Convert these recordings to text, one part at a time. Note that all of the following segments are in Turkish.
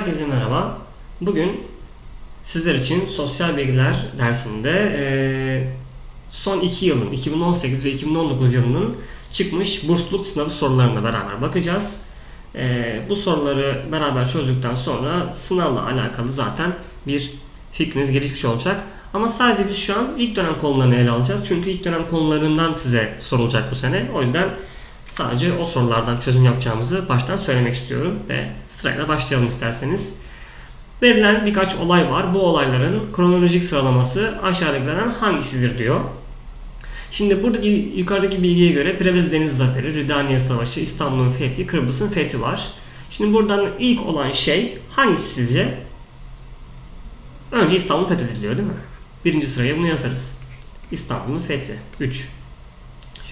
Herkese merhaba. Bugün sizler için sosyal bilgiler dersinde eee, son 2 yılın 2018 ve 2019 yılının çıkmış bursluluk sınavı sorularına beraber bakacağız. Eee, bu soruları beraber çözdükten sonra sınavla alakalı zaten bir fikriniz gelişmiş olacak. Ama sadece biz şu an ilk dönem konularını ele alacağız. Çünkü ilk dönem konularından size sorulacak bu sene. O yüzden sadece o sorulardan çözüm yapacağımızı baştan söylemek istiyorum ve sırayla başlayalım isterseniz. Verilen birkaç olay var. Bu olayların kronolojik sıralaması aşağıdakilerden hangisidir diyor. Şimdi buradaki yukarıdaki bilgiye göre Prevez Deniz Zaferi, Ridaniye Savaşı, İstanbul'un fethi, Kıbrıs'ın fethi var. Şimdi buradan ilk olan şey hangisi sizce? Önce İstanbul fethediliyor değil mi? Birinci sıraya bunu yazarız. İstanbul'un fethi. 3.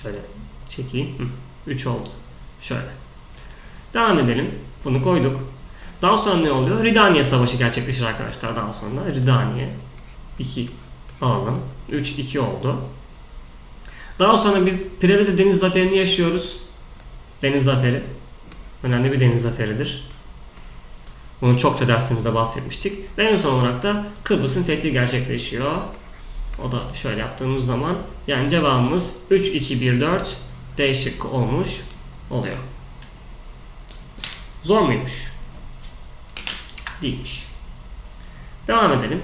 Şöyle çekeyim. 3 oldu. Şöyle. Devam edelim. Bunu koyduk. Daha sonra ne oluyor? Ridaniye Savaşı gerçekleşir arkadaşlar daha sonra. Ridaniye 2 alalım. 3 2 oldu. Daha sonra biz Preveze Deniz Zaferi'ni yaşıyoruz. Deniz Zaferi. Önemli bir deniz zaferidir. Bunu çokça dersimizde bahsetmiştik. Ve en son olarak da Kıbrıs'ın fethi gerçekleşiyor. O da şöyle yaptığımız zaman yani cevabımız 3 2 1 4 D şıkkı olmuş oluyor. Zor muymuş? Değilmiş. Devam edelim.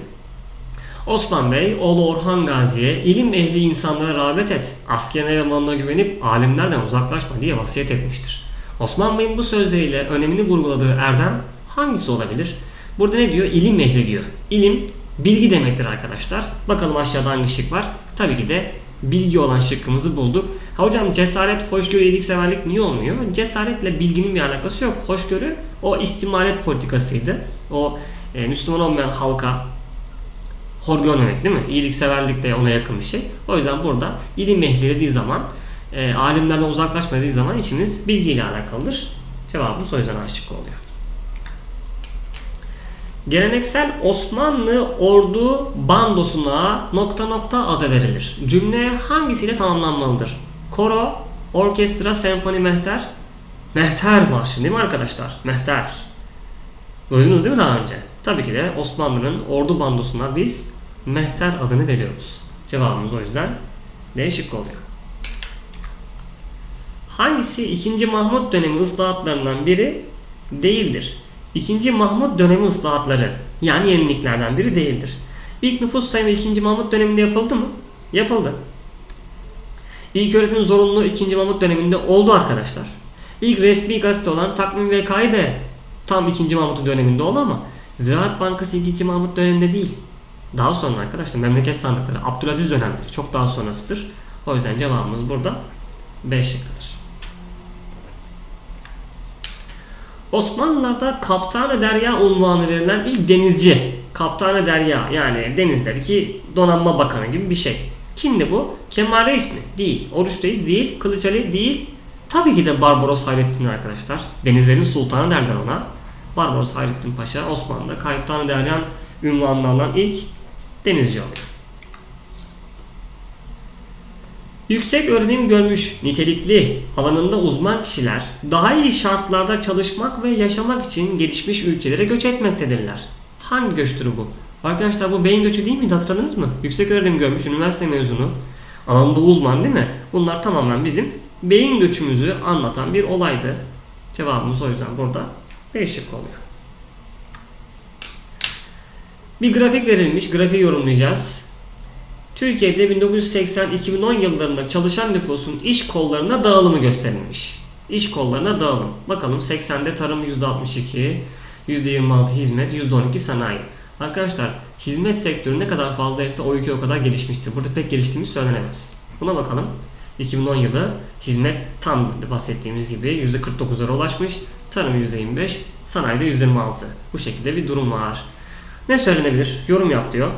Osman Bey, oğlu Orhan Gazi'ye ilim ehli insanlara rağbet et, askerine ve malına güvenip alimlerden uzaklaşma diye vasiyet etmiştir. Osman Bey'in bu sözleriyle önemini vurguladığı erdem hangisi olabilir? Burada ne diyor? İlim ehli diyor. İlim bilgi demektir arkadaşlar. Bakalım aşağıda hangi şık var? Tabii ki de bilgi olan şıkkımızı bulduk. Ha hocam cesaret, hoşgörü, iyilikseverlik niye olmuyor? Cesaretle bilginin bir alakası yok. Hoşgörü o istimalet politikasıydı. O e, Müslüman olmayan halka hor görmemek değil mi? İyilikseverlik de ona yakın bir şey. O yüzden burada ilim ehli dediği zaman e, alimlerden uzaklaşma dediği zaman içimiz bilgiyle alakalıdır. Cevabımız o yüzden aşık oluyor. Geleneksel Osmanlı ordu bandosuna nokta nokta adı verilir. Cümle hangisiyle tamamlanmalıdır? Koro, orkestra, senfoni, mehter. Mehter marşı değil mi arkadaşlar? Mehter. Duydunuz değil mi daha önce? Tabii ki de Osmanlı'nın ordu bandosuna biz mehter adını veriyoruz. Cevabımız o yüzden değişik oluyor. Hangisi 2. Mahmut dönemi ıslahatlarından biri değildir? 2. Mahmut dönemi ıslahatları yani yeniliklerden biri değildir. İlk nüfus sayımı 2. Mahmut döneminde yapıldı mı? Yapıldı. İlk öğretim zorunluluğu 2. Mahmut döneminde oldu arkadaşlar. İlk resmi gazete olan Takvim Vekayı da tam 2. Mahmut döneminde oldu ama Ziraat Bankası 2. Mahmut döneminde değil. Daha sonra arkadaşlar memleket sandıkları Abdülaziz dönemleri çok daha sonrasıdır. O yüzden cevabımız burada B şıkkıdır. Osmanlılar'da Kaptanı Derya unvanı verilen ilk denizci. Kaptanı Derya yani denizlerdeki donanma bakanı gibi bir şey. Kimdi bu? Kemal Reis mi? Değil. Oruç Reis değil. Kılıç Ali değil. Tabii ki de Barbaros Hayrettin arkadaşlar. Denizlerin sultanı derler ona. Barbaros Hayrettin Paşa Osmanlı'da Kaptanı Derya ünvanını alan ilk denizci oluyor. Yüksek öğrenim görmüş, nitelikli, alanında uzman kişiler daha iyi şartlarda çalışmak ve yaşamak için gelişmiş ülkelere göç etmektedirler. Hangi göç türü bu? Arkadaşlar bu beyin göçü değil miydi hatırladınız mı? Yüksek öğrenim görmüş, üniversite mezunu, alanında uzman değil mi? Bunlar tamamen bizim beyin göçümüzü anlatan bir olaydı. Cevabımız o yüzden burada B şık oluyor. Bir grafik verilmiş, grafiği yorumlayacağız. Türkiye'de 1980-2010 yıllarında çalışan nüfusun iş kollarına dağılımı gösterilmiş. İş kollarına dağılım. Bakalım 80'de tarım %62, %26 hizmet, %12 sanayi. Arkadaşlar hizmet sektörü ne kadar fazlaysa o ülke o kadar gelişmiştir. Burada pek geliştiğimiz söylenemez. Buna bakalım. 2010 yılı hizmet tam bahsettiğimiz gibi %49'lara ulaşmış. Tarım %25, sanayide %26. Bu şekilde bir durum var. Ne söylenebilir? Yorum yap diyor.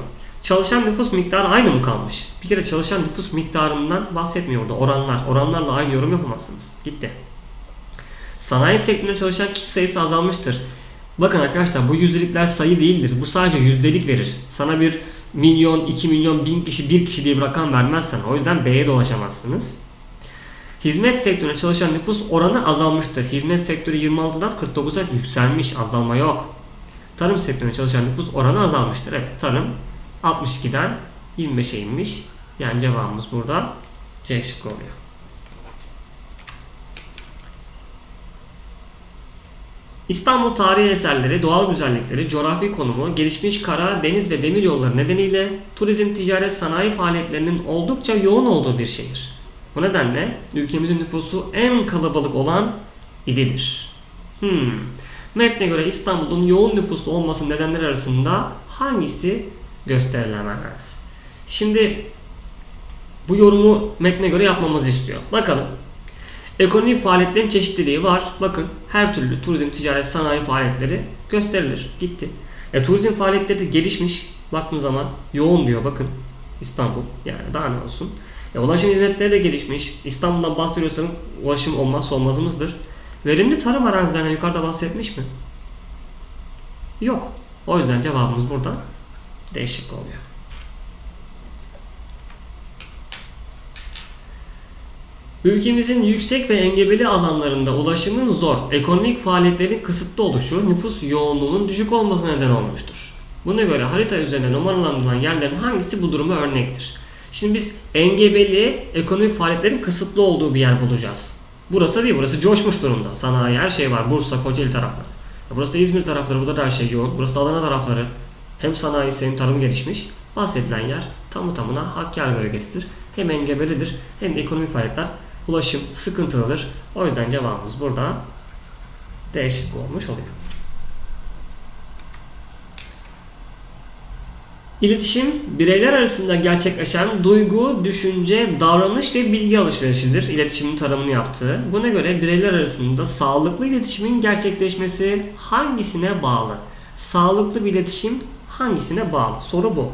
Çalışan nüfus miktarı aynı mı kalmış? Bir kere çalışan nüfus miktarından bahsetmiyor orada. Oranlar. Oranlarla aynı yorum yapamazsınız. Gitti. Sanayi sektöründe çalışan kişi sayısı azalmıştır. Bakın arkadaşlar bu yüzdelikler sayı değildir. Bu sadece yüzdelik verir. Sana bir milyon, iki milyon, bin kişi, bir kişi diye bir rakam vermezsen. O yüzden B'ye dolaşamazsınız. Hizmet sektöründe çalışan nüfus oranı azalmıştır. Hizmet sektörü 26'dan 49'a yükselmiş. Azalma yok. tarım sektöründe çalışan nüfus oranı azalmıştır. Evet tarım 62'den 25'e inmiş. Yani cevabımız burada C şıkkı oluyor. İstanbul tarihi eserleri, doğal güzellikleri, coğrafi konumu, gelişmiş kara, deniz ve demir yolları nedeniyle turizm, ticaret, sanayi faaliyetlerinin oldukça yoğun olduğu bir şehir. Bu nedenle ülkemizin nüfusu en kalabalık olan ilidir. Hmm. Metne göre İstanbul'un yoğun nüfuslu olması nedenleri arasında hangisi gösterilemez? Şimdi bu yorumu metne göre yapmamızı istiyor. Bakalım. Ekonomik faaliyetlerin çeşitliliği var. Bakın her türlü turizm, ticaret, sanayi faaliyetleri gösterilir. Gitti. E, turizm faaliyetleri de gelişmiş. Baktığınız zaman yoğun diyor bakın. İstanbul yani daha ne olsun. E, ulaşım hizmetleri de gelişmiş. İstanbul'dan bahsediyorsanız ulaşım olmazsa olmazımızdır. Verimli tarım arazilerinden yukarıda bahsetmiş mi? Yok. O yüzden cevabımız burada değişik oluyor. Ülkemizin yüksek ve engebeli alanlarında ulaşımın zor, ekonomik faaliyetlerin kısıtlı oluşu nüfus yoğunluğunun düşük olmasına neden olmuştur. Buna göre harita üzerinde numaralandırılan yerlerin hangisi bu duruma örnektir? Şimdi biz engebeli, ekonomik faaliyetlerin kısıtlı olduğu bir yer bulacağız. Burası değil, burası coşmuş durumda. Sanayi, her şey var. Bursa, Kocaeli tarafları. Burası da İzmir tarafları, burada da her şey yoğun. Burası da Adana tarafları. Hem sanayi hem tarım gelişmiş. Bahsedilen yer tamı tamına Hakkari bölgesidir. Hem engebelidir hem de ekonomik faaliyetler ulaşım sıkıntılıdır. O yüzden cevabımız burada değişik olmuş oluyor. İletişim bireyler arasında gerçekleşen duygu, düşünce, davranış ve bilgi alışverişidir. İletişimin tanımını yaptığı. Buna göre bireyler arasında sağlıklı iletişimin gerçekleşmesi hangisine bağlı? Sağlıklı bir iletişim hangisine bağlı? Soru bu.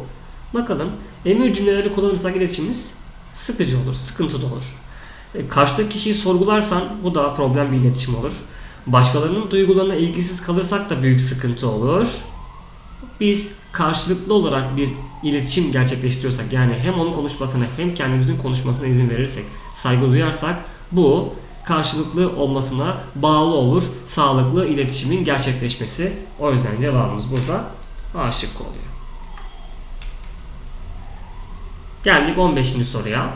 Bakalım emir cümleleri kullanırsak iletişimimiz sıkıcı olur, sıkıntılı olur. E, Karşıdaki kişiyi sorgularsan bu da problem bir iletişim olur. Başkalarının duygularına ilgisiz kalırsak da büyük sıkıntı olur. Biz karşılıklı olarak bir iletişim gerçekleştiriyorsak yani hem onun konuşmasına hem kendimizin konuşmasına izin verirsek, saygı duyarsak bu karşılıklı olmasına bağlı olur. Sağlıklı iletişimin gerçekleşmesi. O yüzden cevabımız burada A şıkkı oluyor. Geldik 15. soruya.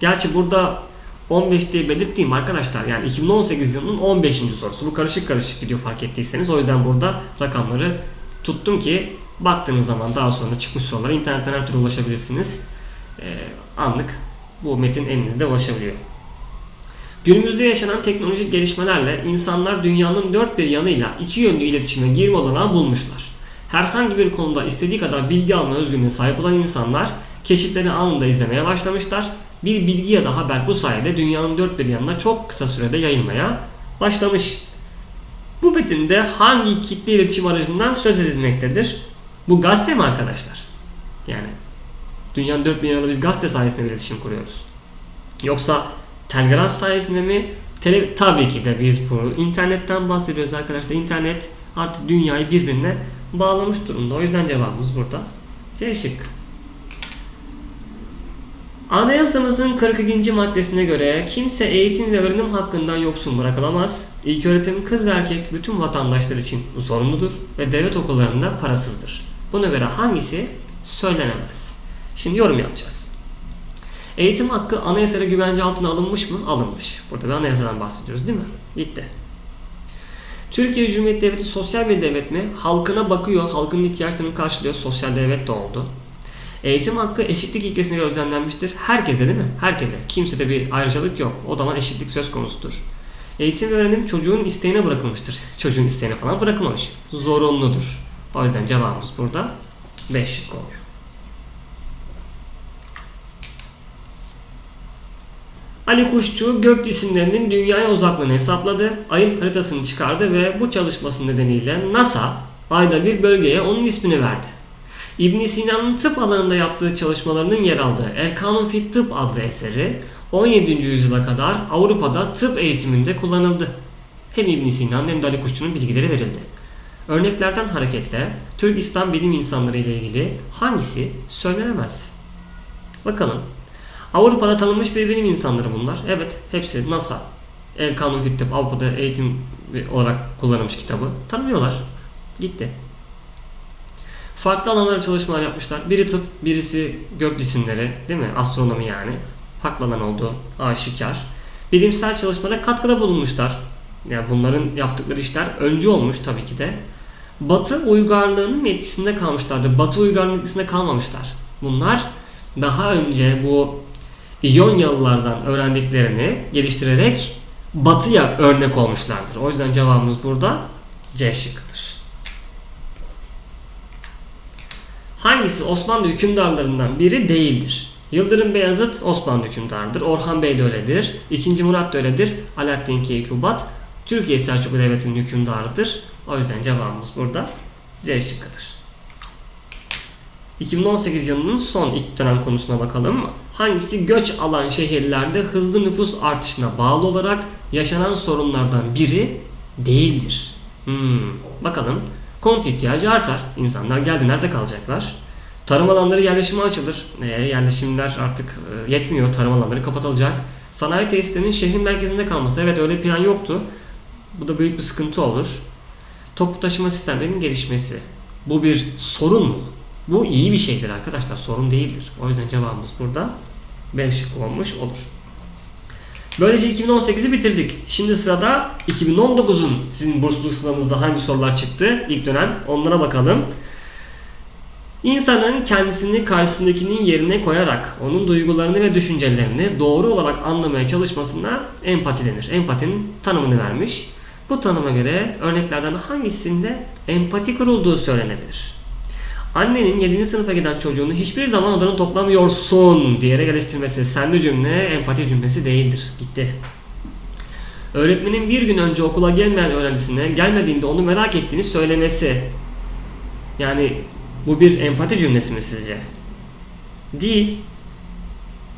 Gerçi burada 15 diye belirttiğim arkadaşlar yani 2018 yılının 15. sorusu. Bu karışık karışık gidiyor fark ettiyseniz. O yüzden burada rakamları tuttum ki baktığınız zaman daha sonra çıkmış sorulara internetten her türlü ulaşabilirsiniz. Ee, anlık bu metin elinizde ulaşabiliyor. Günümüzde yaşanan teknolojik gelişmelerle insanlar dünyanın dört bir yanıyla iki yönlü iletişime girme olanağı bulmuşlar. Herhangi bir konuda istediği kadar bilgi alma özgürlüğüne sahip olan insanlar keşiflerini anında izlemeye başlamışlar. Bir bilgi ya da haber bu sayede dünyanın dört bir yanına çok kısa sürede yayılmaya başlamış. Bu metinde hangi kitle iletişim aracından söz edilmektedir? Bu gazete mi arkadaşlar? Yani dünyanın dört bir yanında biz gazete sayesinde iletişim kuruyoruz. Yoksa telgraf sayesinde mi? Tele, tabii ki de biz bu internetten bahsediyoruz arkadaşlar. İnternet artık dünyayı birbirine bağlamış durumda. O yüzden cevabımız burada. C şıkkı. Anayasamızın 42. maddesine göre kimse eğitim ve öğrenim hakkından yoksun bırakılamaz. İlk öğretim kız ve erkek bütün vatandaşlar için zorunludur ve devlet okullarında parasızdır. Buna göre hangisi söylenemez? Şimdi yorum yapacağız. Eğitim hakkı anayasada güvence altına alınmış mı? Alınmış. Burada bir anayasadan bahsediyoruz değil mi? Gitti. Türkiye Cumhuriyeti Devleti sosyal bir devlet mi? Halkına bakıyor, halkın ihtiyaçlarını karşılıyor. Sosyal devlet de oldu. Eğitim hakkı eşitlik ilkesine göre düzenlenmiştir. Herkese değil mi? Herkese. Kimsede bir ayrıcalık yok. O zaman eşitlik söz konusudur. Eğitim ve öğrenim çocuğun isteğine bırakılmıştır. Çocuğun isteğine falan bırakılmamış. Zorunludur. O yüzden cevabımız burada 5 şık oluyor. Ali Kuşçu gök cisimlerinin dünyaya uzaklığını hesapladı, ayın haritasını çıkardı ve bu çalışması nedeniyle NASA ayda bir bölgeye onun ismini verdi. İbn Sina'nın tıp alanında yaptığı çalışmalarının yer aldığı El Kanun fi Tıp adlı eseri 17. yüzyıla kadar Avrupa'da tıp eğitiminde kullanıldı. Hem İbn Sina'nın hem de Ali Kuşçu'nun bilgileri verildi. Örneklerden hareketle Türk İslam bilim insanları ile ilgili hangisi söylenemez? Bakalım. Avrupa'da tanınmış bir bilim insanları bunlar. Evet, hepsi NASA, El Kanun fi Tıp, Avrupa'da eğitim olarak kullanılmış kitabı. Tanımıyorlar. Gitti. Farklı alanlarda çalışmalar yapmışlar. Biri tıp, birisi gök cisimleri, değil mi? Astronomi yani. Farklı alan olduğu aşikar. Bilimsel çalışmalara katkıda bulunmuşlar. Yani bunların yaptıkları işler öncü olmuş tabii ki de. Batı uygarlığının etkisinde kalmışlardı. Batı uygarlığının etkisinde kalmamışlar. Bunlar daha önce bu İyonyalılardan öğrendiklerini geliştirerek Batı'ya örnek olmuşlardır. O yüzden cevabımız burada C şıkkıdır. Hangisi Osmanlı hükümdarlarından biri değildir? Yıldırım Beyazıt Osmanlı hükümdarıdır. Orhan Bey de öyledir. İkinci Murat da öyledir. Alaaddin Keykubat Türkiye Selçuklu Devleti'nin hükümdarıdır. O yüzden cevabımız burada C şıkkıdır. 2018 yılının son ilk dönem konusuna bakalım. Hangisi göç alan şehirlerde hızlı nüfus artışına bağlı olarak yaşanan sorunlardan biri değildir? Hmm, bakalım. Konut ihtiyacı artar. İnsanlar geldi nerede kalacaklar? Tarım alanları yerleşime açılır. E, yerleşimler artık e, yetmiyor. Tarım alanları kapatılacak. Sanayi tesislerinin şehrin merkezinde kalması. Evet öyle plan yoktu. Bu da büyük bir sıkıntı olur. Toplu taşıma sistemlerinin gelişmesi. Bu bir sorun mu? Bu iyi bir şeydir arkadaşlar. Sorun değildir. O yüzden cevabımız burada B şıkkı olmuş olur. Böylece 2018'i bitirdik. Şimdi sırada 2019'un sizin bursluluk sınavınızda hangi sorular çıktı? İlk dönem onlara bakalım. İnsanın kendisini karşısındakinin yerine koyarak onun duygularını ve düşüncelerini doğru olarak anlamaya çalışmasına empati denir. Empatinin tanımını vermiş. Bu tanıma göre örneklerden hangisinde empati kurulduğu söylenebilir? Annenin 7. sınıfa giden çocuğunu hiçbir zaman odanı toplamıyorsun diyerek eleştirmesi sende cümle empati cümlesi değildir. Gitti. Öğretmenin bir gün önce okula gelmeyen öğrencisine gelmediğinde onu merak ettiğini söylemesi. Yani bu bir empati cümlesi mi sizce? Değil.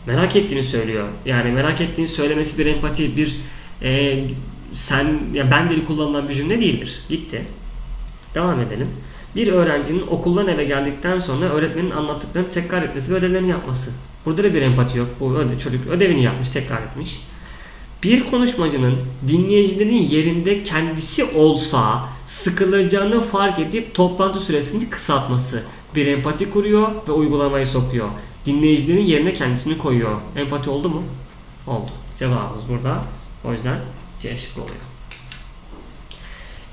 Merak ettiğini söylüyor. Yani merak ettiğini söylemesi bir empati, bir e, sen ya ben dili kullanılan bir cümle değildir. Gitti. Devam edelim. Bir öğrencinin okuldan eve geldikten sonra öğretmenin anlattıklarını tekrar etmesi ve ödevlerini yapması. Burada da bir empati yok. Bu öde, çocuk ödevini yapmış, tekrar etmiş. Bir konuşmacının dinleyicilerin yerinde kendisi olsa sıkılacağını fark edip toplantı süresini kısaltması. Bir empati kuruyor ve uygulamayı sokuyor. Dinleyicilerin yerine kendisini koyuyor. Empati oldu mu? Oldu. Cevabımız burada. O yüzden C şıkkı oluyor.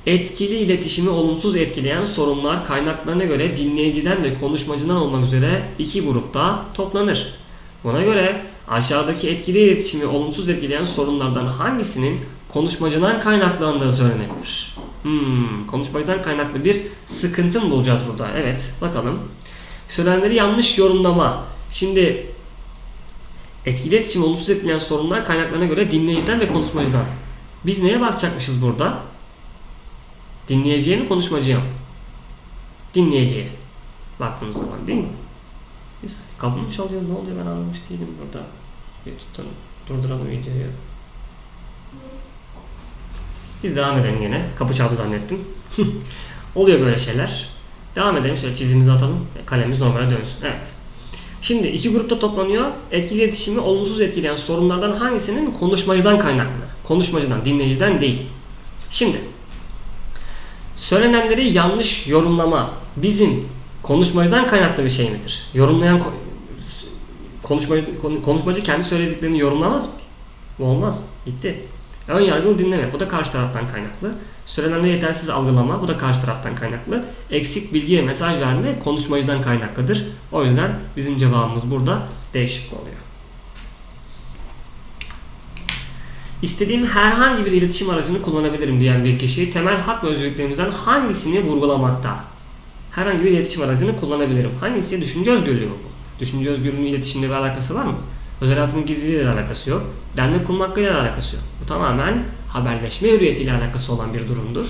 Etkili iletişimi olumsuz etkileyen sorunlar kaynaklarına göre dinleyiciden ve konuşmacıdan olmak üzere iki grupta toplanır. Buna göre aşağıdaki etkili iletişimi olumsuz etkileyen sorunlardan hangisinin konuşmacıdan kaynaklandığı söylenebilir? Hmm, konuşmacıdan kaynaklı bir sıkıntı mı bulacağız burada? Evet, bakalım. Söylenenleri yanlış yorumlama. Şimdi etkili iletişim olumsuz etkileyen sorunlar kaynaklarına göre dinleyiciden ve konuşmacıdan. Biz neye bakacakmışız burada? Dinleyiciye mi konuşmacıya mı? Dinleyiciye. Baktığımız zaman değil mi? Biz kapı mı çalıyor ne oluyor ben anlamış değilim burada. YouTube'dan durduralım videoyu. Biz devam edelim yine. Kapı çaldı zannettim. oluyor böyle şeyler. Devam edelim. Şöyle çizimizi atalım. Kalemimiz normale dönsün. Evet. Şimdi iki grupta toplanıyor. Etkili iletişimi olumsuz etkileyen sorunlardan hangisinin konuşmacıdan kaynaklı? Konuşmacıdan, dinleyiciden değil. Şimdi Söylenenleri yanlış yorumlama bizim konuşmacıdan kaynaklı bir şey midir? Yorumlayan konuşmacı, konuşmacı kendi söylediklerini yorumlamaz mı? Olmaz. Gitti. Ön yargılı dinleme. Bu da karşı taraftan kaynaklı. Söylenenleri yetersiz algılama. Bu da karşı taraftan kaynaklı. Eksik bilgi ve mesaj verme konuşmacıdan kaynaklıdır. O yüzden bizim cevabımız burada değişik oluyor. İstediğim herhangi bir iletişim aracını kullanabilirim diyen bir kişi temel hak ve özgürlüklerimizden hangisini vurgulamakta? Herhangi bir iletişim aracını kullanabilirim. Hangisi? Düşünce özgürlüğü mü bu? Düşünce özgürlüğünün iletişimle bir alakası var mı? Özel hayatının gizliliğiyle alakası yok. Dernek kurmak ile alakası yok. Bu tamamen haberleşme hürriyetiyle alakası olan bir durumdur.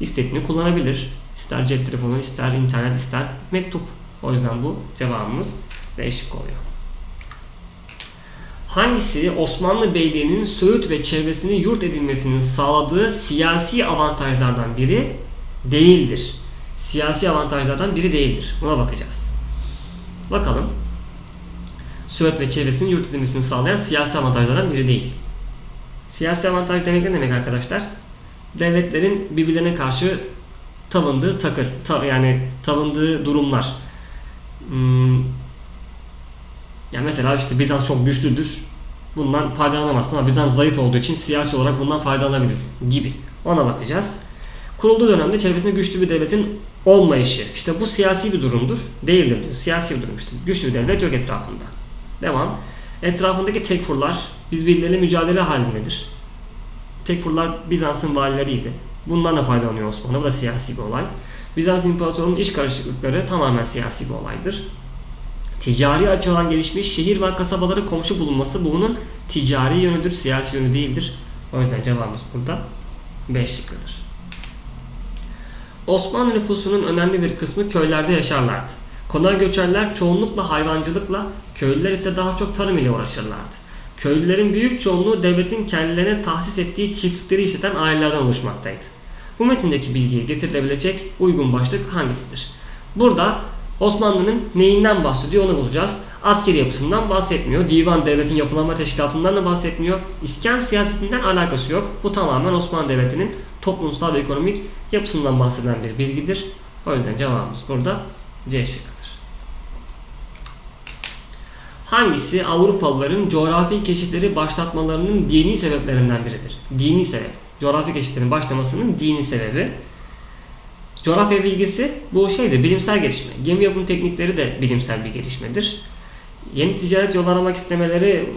İstediğini kullanabilir. İster cep telefonu, ister internet, ister mektup. O yüzden bu cevabımız değişik oluyor. Hangisi Osmanlı Beyliği'nin Söğüt ve çevresini yurt edilmesinin sağladığı siyasi avantajlardan biri değildir? Siyasi avantajlardan biri değildir. Buna bakacağız. Bakalım. Söğüt ve çevresinin yurt edilmesini sağlayan siyasi avantajlardan biri değil. Siyasi avantaj demek ne demek arkadaşlar? Devletlerin birbirlerine karşı tavındığı takır, ta- yani tavındığı durumlar. Hmm, yani mesela işte Bizans çok güçlüdür. Bundan faydalanamazsın ama Bizans zayıf olduğu için siyasi olarak bundan faydalanabiliriz gibi. Ona bakacağız. Kurulduğu dönemde çevresinde güçlü bir devletin olmayışı. İşte bu siyasi bir durumdur. Değildir diyor. Siyasi bir durum işte. Güçlü bir devlet yok etrafında. Devam. Etrafındaki tekfurlar birbirleriyle mücadele halindedir. Tekfurlar Bizans'ın valileriydi. Bundan da faydalanıyor Osmanlı. Bu da siyasi bir olay. Bizans İmparatorluğu'nun iç karışıklıkları tamamen siyasi bir olaydır. Ticari açıdan gelişmiş şehir ve kasabaları komşu bulunması bunun ticari yönüdür, siyasi yönü değildir. O yüzden cevabımız burada B şıkkıdır. Osmanlı nüfusunun önemli bir kısmı köylerde yaşarlardı. Konar göçerler çoğunlukla hayvancılıkla, köylüler ise daha çok tarım ile uğraşırlardı. Köylülerin büyük çoğunluğu devletin kendilerine tahsis ettiği çiftlikleri işleten ailelerden oluşmaktaydı. Bu metindeki bilgiye getirilebilecek uygun başlık hangisidir? Burada Osmanlı'nın neyinden bahsediyor onu bulacağız. Askeri yapısından bahsetmiyor. Divan devletin yapılanma teşkilatından da bahsetmiyor. İskan siyasetinden alakası yok. Bu tamamen Osmanlı Devleti'nin toplumsal ve ekonomik yapısından bahseden bir bilgidir. O yüzden cevabımız burada C şıkkıdır. Hangisi Avrupalıların coğrafi keşifleri başlatmalarının dini sebeplerinden biridir? Dini sebep. Coğrafi keşiflerin başlamasının dini sebebi. Coğrafya bilgisi bu şeydir, bilimsel gelişme. Gemi yapım teknikleri de bilimsel bir gelişmedir. Yeni ticaret yolu aramak istemeleri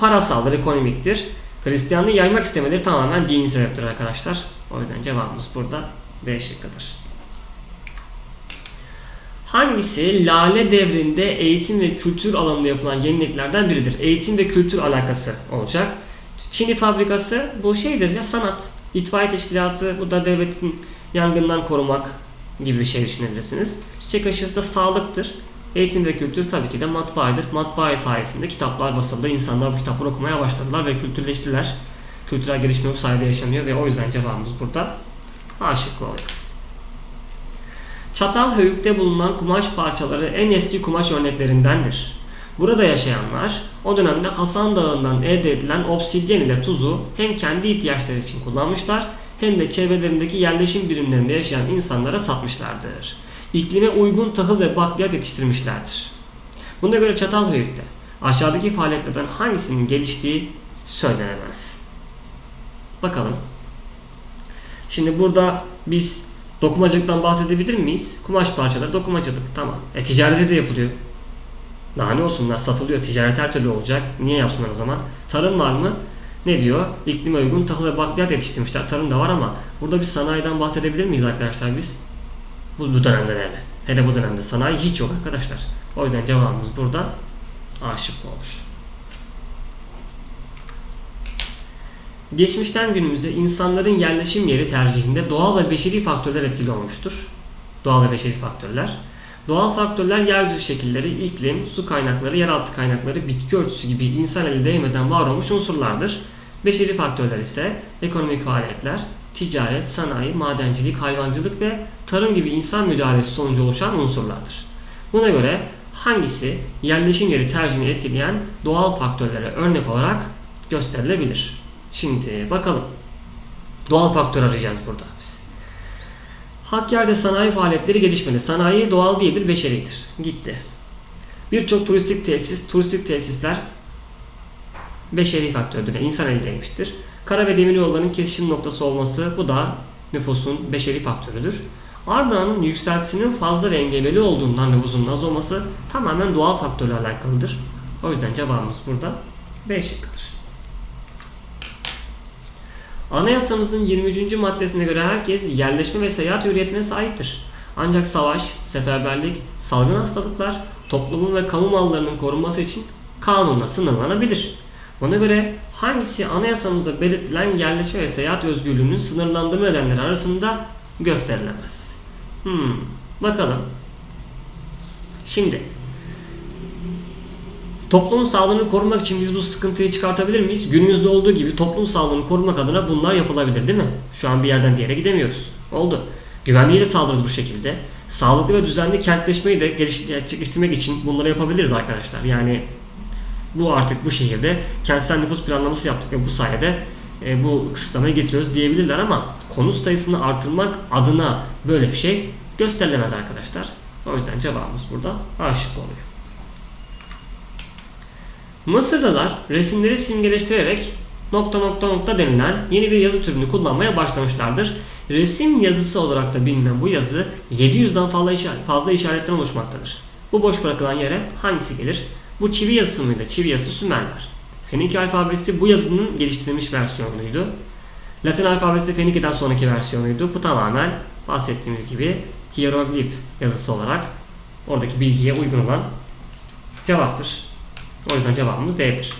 parasaldır, ekonomiktir. Hristiyanlığı yaymak istemeleri tamamen dini sebeptir arkadaşlar. O yüzden cevabımız burada B şıkkıdır. Hangisi Lale devrinde eğitim ve kültür alanında yapılan yeniliklerden biridir? Eğitim ve kültür alakası olacak. Çini fabrikası bu şeydir ya sanat. İtfaiye teşkilatı bu da devletin yangından korumak gibi bir şey düşünebilirsiniz. Çiçek aşısı da sağlıktır. Eğitim ve kültür tabii ki de matbaadır. Matbaa sayesinde kitaplar basıldı. İnsanlar bu kitapları okumaya başladılar ve kültürleştiler. Kültürel gelişme bu sayede yaşanıyor ve o yüzden cevabımız burada A şıkkı oluyor. Çatalhöyük'te bulunan kumaş parçaları en eski kumaş örneklerindendir. Burada yaşayanlar o dönemde Hasan Dağı'ndan elde edilen obsidyen ile tuzu hem kendi ihtiyaçları için kullanmışlar hem de çevrelerindeki yerleşim birimlerinde yaşayan insanlara satmışlardır. İklime uygun tahıl ve bakliyat yetiştirmişlerdir. Buna göre Çatalhöyük'te aşağıdaki faaliyetlerden hangisinin geliştiği söylenemez. Bakalım. Şimdi burada biz dokumacılıktan bahsedebilir miyiz? Kumaş parçaları dokumacılık tamam. E ticarete de yapılıyor. Daha ne olsunlar satılıyor. Ticaret her türlü olacak. Niye yapsınlar o zaman? Tarım var mı? Ne diyor? İklime uygun tahıl ve bakliyat yetiştirmişler. Tarım da var ama burada bir sanayiden bahsedebilir miyiz arkadaşlar biz? Bu, bu dönemde de hele. Hele bu dönemde sanayi hiç yok arkadaşlar. O yüzden cevabımız burada A şıkkı olur. Geçmişten günümüze insanların yerleşim yeri tercihinde doğal ve beşeri faktörler etkili olmuştur. Doğal ve beşeri faktörler. Doğal faktörler yeryüzü şekilleri, iklim, su kaynakları, yeraltı kaynakları, bitki örtüsü gibi insan eli değmeden var olmuş unsurlardır. Beşeri faktörler ise ekonomik faaliyetler, ticaret, sanayi, madencilik, hayvancılık ve tarım gibi insan müdahalesi sonucu oluşan unsurlardır. Buna göre hangisi yerleşim yeri tercihini etkileyen doğal faktörlere örnek olarak gösterilebilir? Şimdi bakalım. Doğal faktör arayacağız burada biz. Hakkari'de sanayi faaliyetleri gelişmedi. Sanayi doğal değildir, beşeridir. Gitti. Birçok turistik tesis, turistik tesisler beşeri faktördür. Yani insan elindeymiştir. Kara ve demir yollarının kesişim noktası olması bu da nüfusun beşeri faktörüdür. Ardahan'ın yükseltisinin fazla ve engebeli olduğundan nüfusun az olması tamamen doğal faktörle alakalıdır. O yüzden cevabımız burada B şıkkıdır. Anayasamızın 23. maddesine göre herkes yerleşme ve seyahat hürriyetine sahiptir. Ancak savaş, seferberlik, salgın hastalıklar, toplumun ve kamu mallarının korunması için kanunla sınırlanabilir. Buna göre hangisi anayasamızda belirtilen yerleşme ve seyahat özgürlüğünün sınırlandırma nedenleri arasında gösterilemez? Hmm, bakalım. Şimdi Toplum sağlığını korumak için biz bu sıkıntıyı çıkartabilir miyiz? Günümüzde olduğu gibi toplum sağlığını korumak adına bunlar yapılabilir değil mi? Şu an bir yerden bir yere gidemiyoruz. Oldu. Güvenliği de sağlarız bu şekilde. Sağlıklı ve düzenli kentleşmeyi de geliştirmek için bunları yapabiliriz arkadaşlar. Yani bu artık bu şehirde kentsel nüfus planlaması yaptık ve bu sayede e, bu kısıtlamayı getiriyoruz diyebilirler ama konut sayısını artırmak adına böyle bir şey gösterilemez arkadaşlar. O yüzden cevabımız burada A oluyor. Mısırlılar resimleri simgeleştirerek nokta nokta nokta denilen yeni bir yazı türünü kullanmaya başlamışlardır. Resim yazısı olarak da bilinen bu yazı 700'den fazla, işaret, fazla işaretten oluşmaktadır. Bu boş bırakılan yere hangisi gelir? Bu çivi yazısı mıydı? Çivi yazısı Sümerler. Fenike alfabesi bu yazının geliştirilmiş versiyonuydu. Latin alfabesi de Fenike'den sonraki versiyonuydu. Bu tamamen bahsettiğimiz gibi hieroglif yazısı olarak oradaki bilgiye uygun olan cevaptır. O yüzden cevabımız D'dir.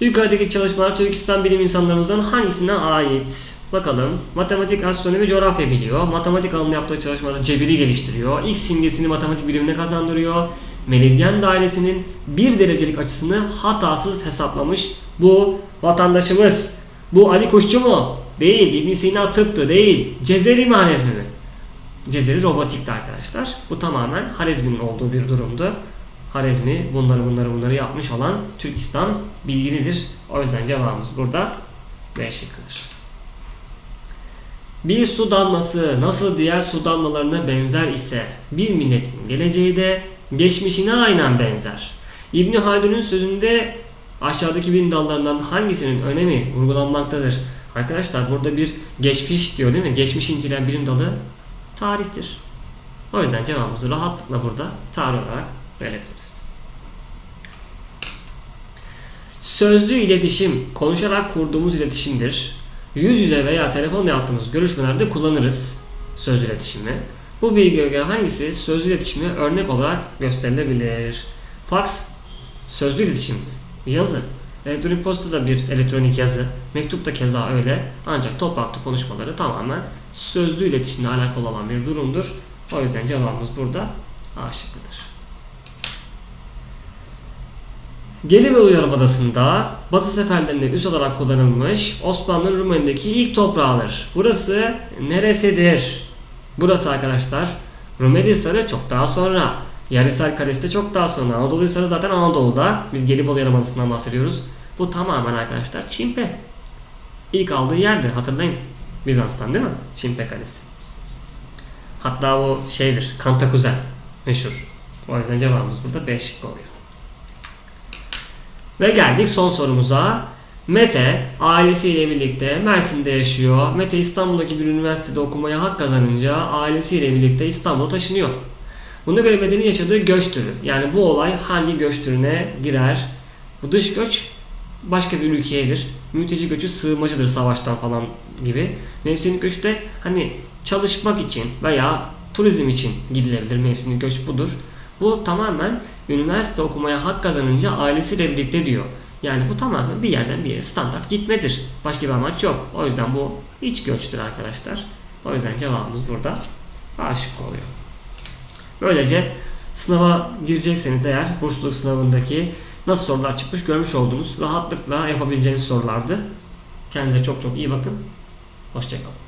Yukarıdaki çalışmalar Türkistan bilim insanlarımızdan hangisine ait? Bakalım. Matematik, astronomi, coğrafya biliyor. Matematik alanında yaptığı çalışmalarda cebiri geliştiriyor. X simgesini matematik bilimine kazandırıyor. Meridyen dairesinin bir derecelik açısını hatasız hesaplamış bu vatandaşımız. Bu Ali Kuşçu mu? Değil. ibn Sina tıptı. Değil. Cezeri mi Harezmi mi? Cezeri robotikti arkadaşlar. Bu tamamen Harezmi'nin olduğu bir durumdu. Harezmi bunları bunları bunları yapmış olan Türkistan bilginidir. O yüzden cevabımız burada B şıkkıdır. Bir su damlası nasıl diğer su damlalarına benzer ise bir milletin geleceği de geçmişine aynen benzer. İbn Haldun'un sözünde aşağıdaki bilim dallarından hangisinin önemi vurgulanmaktadır? Arkadaşlar burada bir geçmiş diyor değil mi? Geçmiş incelen bilim dalı tarihtir. O yüzden cevabımızı rahatlıkla burada tarih olarak verebiliriz. Sözlü iletişim konuşarak kurduğumuz iletişimdir. Yüz yüze veya telefonla yaptığımız görüşmelerde kullanırız sözlü iletişimi. Bu bilgiye göre hangisi sözlü iletişime örnek olarak gösterilebilir? Fax sözlü iletişim? Yazı. Elektronik posta da bir elektronik yazı. Mektup da keza öyle. Ancak toplantı konuşmaları tamamen sözlü iletişimle alakalı olan bir durumdur. O yüzden cevabımız burada A şıkkıdır. Gelibolu Yarımadası'nda Batı seferlerinde üs olarak kullanılmış Osmanlı Rumeli'deki ilk toprağıdır. Burası neresidir? Burası arkadaşlar Rumeli Hisarı çok daha sonra. Yarhisar Kalesi de çok daha sonra. Anadolu Hisarı zaten Anadolu'da. Biz Gelibolu Yarımadası'ndan bahsediyoruz. Bu tamamen arkadaşlar Çimpe. İlk aldığı yerdir hatırlayın. Bizans'tan değil mi? Çimpe Kalesi. Hatta o şeydir. Kantakuzen meşhur. O yüzden cevabımız burada 5 şıkkı oluyor. Ve geldik son sorumuza. Mete ailesiyle birlikte Mersin'de yaşıyor. Mete İstanbul'daki bir üniversitede okumaya hak kazanınca ailesiyle birlikte İstanbul'a taşınıyor. Buna göre Mete'nin yaşadığı göç türü. Yani bu olay hangi göç türüne girer? Bu dış göç başka bir ülkeyedir. Mülteci göçü sığınmacıdır savaştan falan gibi. Mevsimlik göç de hani çalışmak için veya turizm için gidilebilir mevsimlik göç budur. Bu tamamen üniversite okumaya hak kazanınca ailesiyle birlikte diyor. Yani bu tamamen bir yerden bir yere standart gitmedir. Başka bir amaç yok. O yüzden bu iç göçtür arkadaşlar. O yüzden cevabımız burada A şıkkı oluyor. Böylece sınava girecekseniz eğer bursluluk sınavındaki nasıl sorular çıkmış görmüş oldunuz. Rahatlıkla yapabileceğiniz sorulardı. Kendinize çok çok iyi bakın. Hoşçakalın.